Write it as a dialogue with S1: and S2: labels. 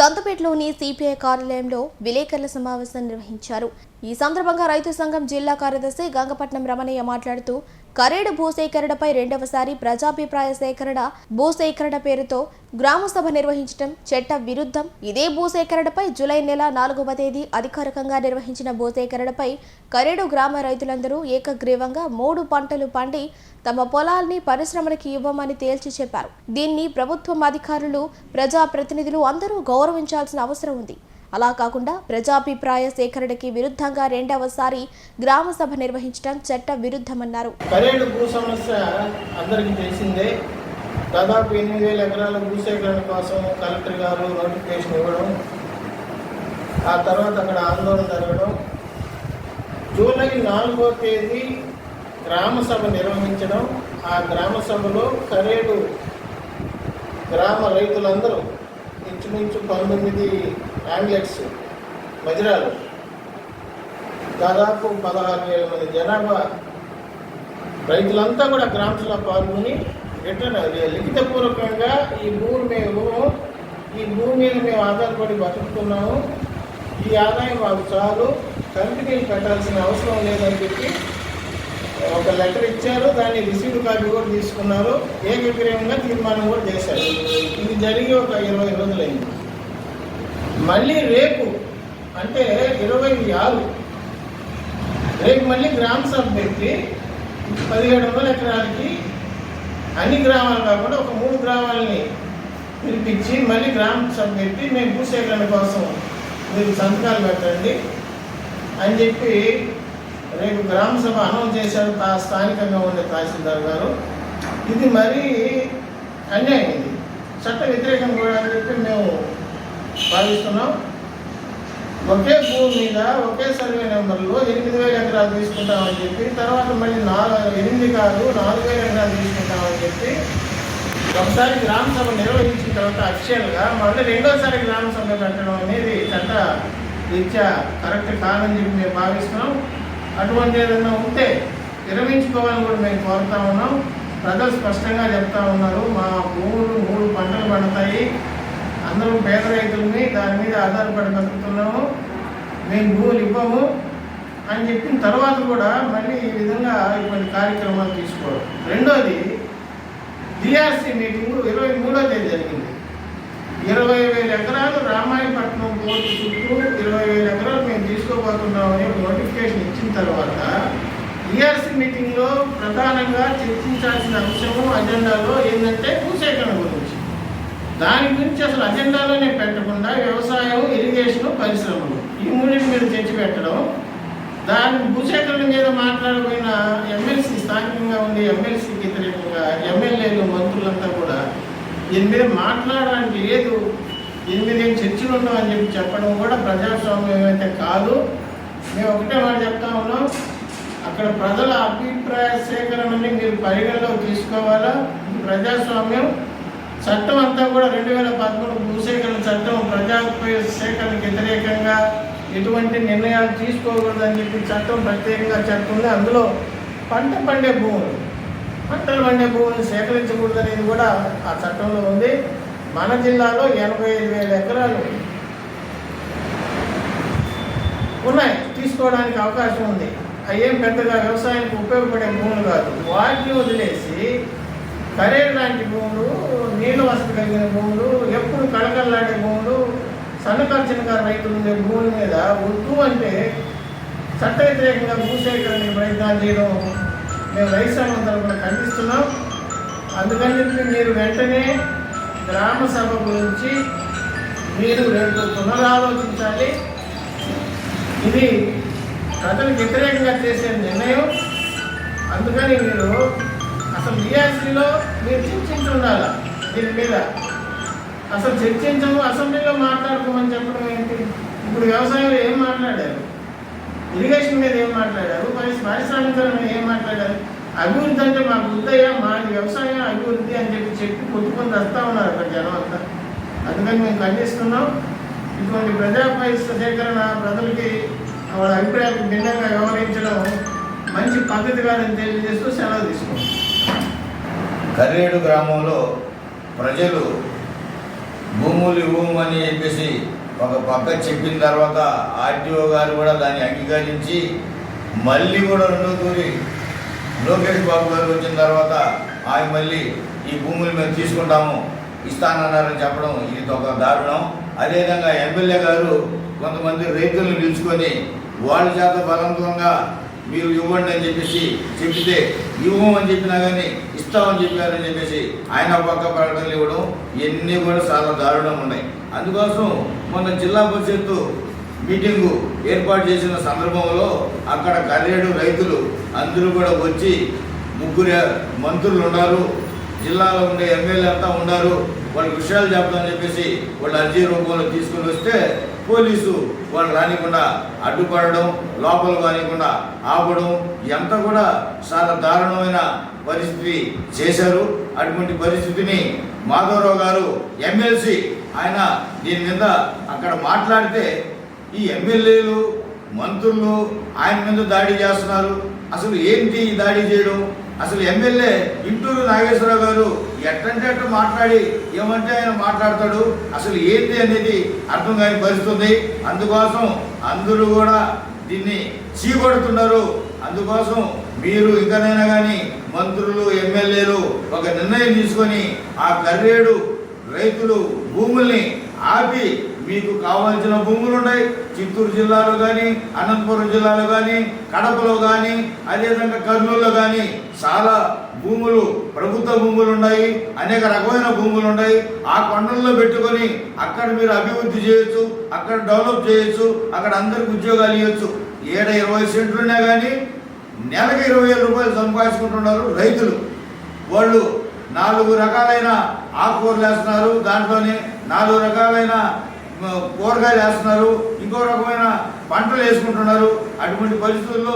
S1: సంతపేటలోని CPI కార్యాలయంలో విలేకరుల సమావేశం నిర్వహించారు. ఈ సందర్భంగా రైతు సంఘం జిల్లా కార్యదర్శి గంగపట్నం రమణయ్య మాట్లాడుతూ కరేడు భూసేకరణపై రెండవసారి ప్రజాభిప్రాయ సేకరణ భూసేకరణ పేరుతో గ్రామసభ నిర్వహించడం చట్ట విరుద్ధం. ఇదే భూసేకరణపై జూలై నెల నాలుగవ తేదీ అధికారికంగా నిర్వహించిన భూసేకరణపై కరేడు గ్రామ రైతులందరూ ఏకగ్రీవంగా మూడు పంటలు పండి తమ పొలాల్ని పరిశ్రమలకి ఇవ్వమని తేల్చి చెప్పారు. దీన్ని ప్రభుత్వం అధికారులు ప్రజా ప్రతినిధులు అందరూ గౌరవించాల్సిన అవసరం ఉంది. అలా కాకుండా ప్రజాభిప్రాయ సేకరణకి విరుద్ధంగా రెండవసారి గ్రామ సభ నిర్వహించడం చట్ట విరుద్ధమన్నారు
S2: కరేడు భూ సమస్య అందరికీ తెలిసిందే. దాదాపు ఎనిమిది వేల ఎకరాల భూసేకరణ కోసం కలెక్టర్ గారు నోటిఫికేషన్ ఇవ్వడం ఆ తర్వాత అక్కడ ఆందోళన జరగడం. జూలై నాలుగో తేదీ గ్రామ సభ నిర్వహించడం. ఆ గ్రామ సభలో కరేడు గ్రామ రైతులందరూ ఇంచుమించు పంతొమ్మిది యాంగ్లెట్స్ మజిరాలు దాదాపు పదహారు వేల మంది జనాభా రైతులంతా కూడా గ్రామ్స్లో పాల్గొని రిటర్న్ లిఖితపూర్వకంగా ఈ భూమి మేము ఈ భూమి మీద మేము ఆధారపడి బతుకుతున్నాము. ఈ ఆదాయం మాకు చాలు. కంపెనీలు పెట్టాల్సిన అవసరం లేదని చెప్పి ఒక లెటర్ ఇచ్చారు దాన్ని రిసీవ్డ్ కాపీ కూడా తీసుకున్నారు. ఏకగ్రీవంగా తీర్మానం కూడా చేశారు. ఇది జరిగి ఒక ఇరవై రోజులైంది. మళ్ళీ రేపు అంటే ఇరవై ఆరు రేపు మళ్ళీ గ్రామ సభ పెట్టి పదిహేడు వందల ఎకరాలకి అన్ని గ్రామాలు కాకుండా ఒక మూడు గ్రామాలని పిలిపించి మళ్ళీ గ్రామ సభ పెట్టి మేము భూసేకరణ కోసం మీరు సంతకాలు పెట్టండి అని చెప్పి రేపు గ్రామ సభ అనౌన్స్ చేశారు తా స్థానికంగా ఉండే తహసీల్దార్ గారు. ఇది మరీ అన్యాయం ఇది. చట్ట వ్యతిరేకం కూడా అని చెప్పి మేము భావిస్తున్నాం. ఒకే భూమి మీద ఒకే సర్వే నెంబర్లో ఎనిమిది వేల ఎకరాలు తీసుకుంటామని చెప్పి తర్వాత మళ్ళీ నాలుగు ఎనిమిది కాదు నాలుగు వేల ఎకరాలు తీసుకుంటామని చెప్పి ఒకసారి గ్రామ సభ నిర్వహించిన తర్వాత అఫిషియల్గా మళ్ళీ రెండోసారి గ్రామ సభ పెట్టడం అనేది చట్ట రీత్యా కరెక్ట్ కాదని చెప్పి మేము భావిస్తున్నాం. అటువంటి ఏదైనా ఉంటే విరమించుకోవాలని కూడా మేము కోరుతా ఉన్నాం. ప్రజలు స్పష్టంగా చెప్తా ఉన్నారు మా భూములు మూడు పంటలు పండుతాయి. అందరం పేద రైతులని దాని మీద ఆధారపడి బతుకుతున్నాము. మేము భూములు ఇవ్వము అని చెప్పిన తర్వాత కూడా మళ్ళీ ఈ విధంగా ఇటువంటి కార్యక్రమాలు తీసుకోవడం. రెండోది డిఆర్సీ మీటింగ్ ఇరవై మూడో తేదీ జరిగింది. ఇరవై వేల ఎకరాలు రామాయపట్నం పోర్టు చుట్టూ ఇరవై వేల ఎకరాలు మేము తీసుకోబోతున్నామని నోటిఫికేషన్ ఇచ్చిన తర్వాత ఈఆర్సీ మీటింగ్లో ప్రధానంగా చర్చించాల్సిన అంశము అజెండాలో ఏంటంటే భూసేకరణ గురించి. దాని గురించి అసలు అజెండాలోనే పెట్టకుండా వ్యవసాయం ఇరిగేషన్ పరిశ్రమలు ఈ మూడింటి మీద చర్చ పెట్టడం దాని భూసేకరణ మీద మాట్లాడబోయిన ఎమ్మెల్సీ స్థానికంగా ఉండే ఎమ్మెల్సీకి వ్యతిరేకంగా ఎమ్మెల్యేలు మంత్రులంతా కూడా దీని మీద మాట్లాడడానికి లేదు. దీని మీద ఏం చర్చలు ఉన్నాం అని చెప్పి చెప్పడం కూడా ప్రజాస్వామ్యం అయితే కాదు. మేము ఒకటే మాట చెప్తా ఉన్నాం. అక్కడ ప్రజల అభిప్రాయ సేకరణని మీరు పరిగణలోకి తీసుకోవాలా? ప్రజాస్వామ్యం చట్టం అంతా కూడా రెండు వేల పదమూడు భూసేకరణ చట్టం ప్రజాభిప్రాయ సేకరణకు వ్యతిరేకంగా ఎటువంటి నిర్ణయాలు తీసుకోకూడదని చెప్పి చట్టం ప్రత్యేకంగా చెప్తుంది. అందులో పంట పండే భూములు పంటలు పండే భూమిని సేకరించకూడదు అనేది కూడా ఆ చట్టంలో ఉంది. మన జిల్లాలో ఎనభై ఐదు వేల ఎకరాలు ఉన్నాయి. తీసుకోవడానికి అవకాశం ఉంది. అయ్యేం పెద్దగా వ్యవసాయానికి ఉపయోగపడే భూములు కాదు. వాటిని వదిలేసి కరేరు లాంటి భూములు నీళ్ళ వసతి కలిగిన భూములు ఎప్పుడు కళకళలాడే భూములు సన్నకారు చిన్నకారు రైతులు ఉండే భూముల మీద వద్దు అంటే చట్ట వ్యతిరేకంగా భూసేకరణ ప్రయత్నాలు చేయడం మేము రైతు సంఘం తరఫున ఖండిస్తున్నాం. అందుకని చెప్పి మీరు వెంటనే గ్రామ సభ గురించి మీరు రెండు పునరాలోచించాలి ఇది ప్రజలకు వ్యతిరేకంగా చేసే నిర్ణయం. అందుకని మీరు అసలు డిఆర్సీలో మీరు చర్చించి ఉండాలి దీని మీద? అసలు చర్చించము అసెంబ్లీలో మాట్లాడుకోమని చెప్పడం ఏంటి? ఇప్పుడు వ్యవసాయంలో ఏం మాట్లాడారు? ఇరిగేషన్ మీద ఏం మాట్లాడారు? మరి పారిశ్రామికరణ మీద ఏం మాట్లాడారు? అభివృద్ధి అంటే మాకు ఉద్దయ్యా మాది వ్యవసాయం అభివృద్ధి అని చెప్పి చెప్పి కొట్టుకొని వస్తూ ఉన్నారు అక్కడ జనం అంతా. అందుకని మేము ఖండిస్తున్నాం. ఇటువంటి ప్రజాపై సేకరణ ప్రజలకి వాళ్ళ అభిప్రాయాలకు భిన్నంగా వ్యవహరించడం మంచి పద్ధతి కాదని తెలియజేస్తూ సెలవు తీసుకున్నాం.
S3: కర్రేడు గ్రామంలో ప్రజలు భూములు ఇవ్వమని చెప్పేసి ఒక పక్క చెప్పిన తర్వాత ఆర్టీఓ గారు కూడా దాన్ని అంగీకరించి మళ్ళీ కూడా రెండో తూరి లోకేష్ బాబు గారు వచ్చిన తర్వాత ఆయన మళ్ళీ ఈ భూములు మేము తీసుకుంటాము ఇస్తానన్నారని చెప్పడం ఇది ఒక దారుణం. అదేవిధంగా ఎమ్మెల్యే గారు కొంతమంది రైతులను నిలుచుకొని వాళ్ళ చేత బలవంతంగా మీరు ఇవ్వండి అని చెప్పేసి చెప్తే ఇవ్వమని చెప్పినా కానీ ఇస్తామని చెప్పారని చెప్పేసి ఆయన ఒక పక్క ప్రకటనలు ఇవ్వడం ఇవన్నీ కూడా చాలా దారుణం ఉన్నాయి. అందుకోసం మొన్న జిల్లా పరిషత్తు మీటింగు ఏర్పాటు చేసిన సందర్భంలో అక్కడ కర్రేడు రైతులు అందరూ కూడా వచ్చి ముగ్గురు మంత్రులు ఉన్నారు. జిల్లాలో ఉండే ఎమ్మెల్యే అంతా ఉన్నారు. వాళ్ళ విషయాలు చెప్తామని చెప్పేసి వాళ్ళు అర్జీ రూపంలో తీసుకుని వస్తే పోలీసు వాళ్ళు రానికుండా అడ్డుపడడం లోపల కానికుండా ఆపడం ఎంత కూడా చాలా దారుణమైన పరిస్థితి చేశారు. అటువంటి పరిస్థితిని మాధవరావు గారు ఎమ్మెల్సీ ఆయన దీని మీద అక్కడ మాట్లాడితే ఈ ఎమ్మెల్యేలు మంత్రులు ఆయన మీద దాడి చేస్తున్నారు. అసలు ఏంటి దాడి చేయడం? అసలు ఎమ్మెల్యే ఇంటూరు నాగేశ్వరరావు గారు ఎట్టంటే అట్టు మాట్లాడి ఏమంటే ఆయన మాట్లాడతాడు? అసలు ఏంటి అనేది అర్థం కాని పరిస్థితుంది. అందుకోసం అందరూ కూడా దీన్ని చీకొడుతున్నారు. అందుకోసం మీరు ఇంకనైనా కానీ మంత్రులు ఎమ్మెల్యేలు ఒక నిర్ణయం తీసుకొని ఆ కర్రేడు రైతులు భూముల్ని ఆపి మీకు కావాల్సిన భూములు ఉన్నాయి. చిత్తూరు జిల్లాలో కానీ అనంతపురం జిల్లాలో కానీ కడపలో కానీ అదేవిధంగా కర్నూలులో కానీ చాలా భూములు ప్రభుత్వ భూములు ఉన్నాయి. అనేక రకమైన భూములు ఉన్నాయి. ఆ కొండల్లో పెట్టుకొని అక్కడ మీరు అభివృద్ధి చేయొచ్చు అక్కడ డెవలప్ చేయొచ్చు అక్కడ అందరికి ఉద్యోగాలు ఇవ్వచ్చు. ఏడ ఇరవై సెంట్లు ఉన్నా కానీ నెలకి ఇరవై వేల రూపాయలు సంపాదించుకుంటున్నారు రైతులు. వాళ్ళు నాలుగు రకాలైన ఆకుకూరలు వేస్తున్నారు. దాంట్లోనే నాలుగు రకాలైన కూరగాయలు వేస్తున్నారు. ఇంకో రకమైన పంటలు వేసుకుంటున్నారు. అటువంటి పరిస్థితుల్లో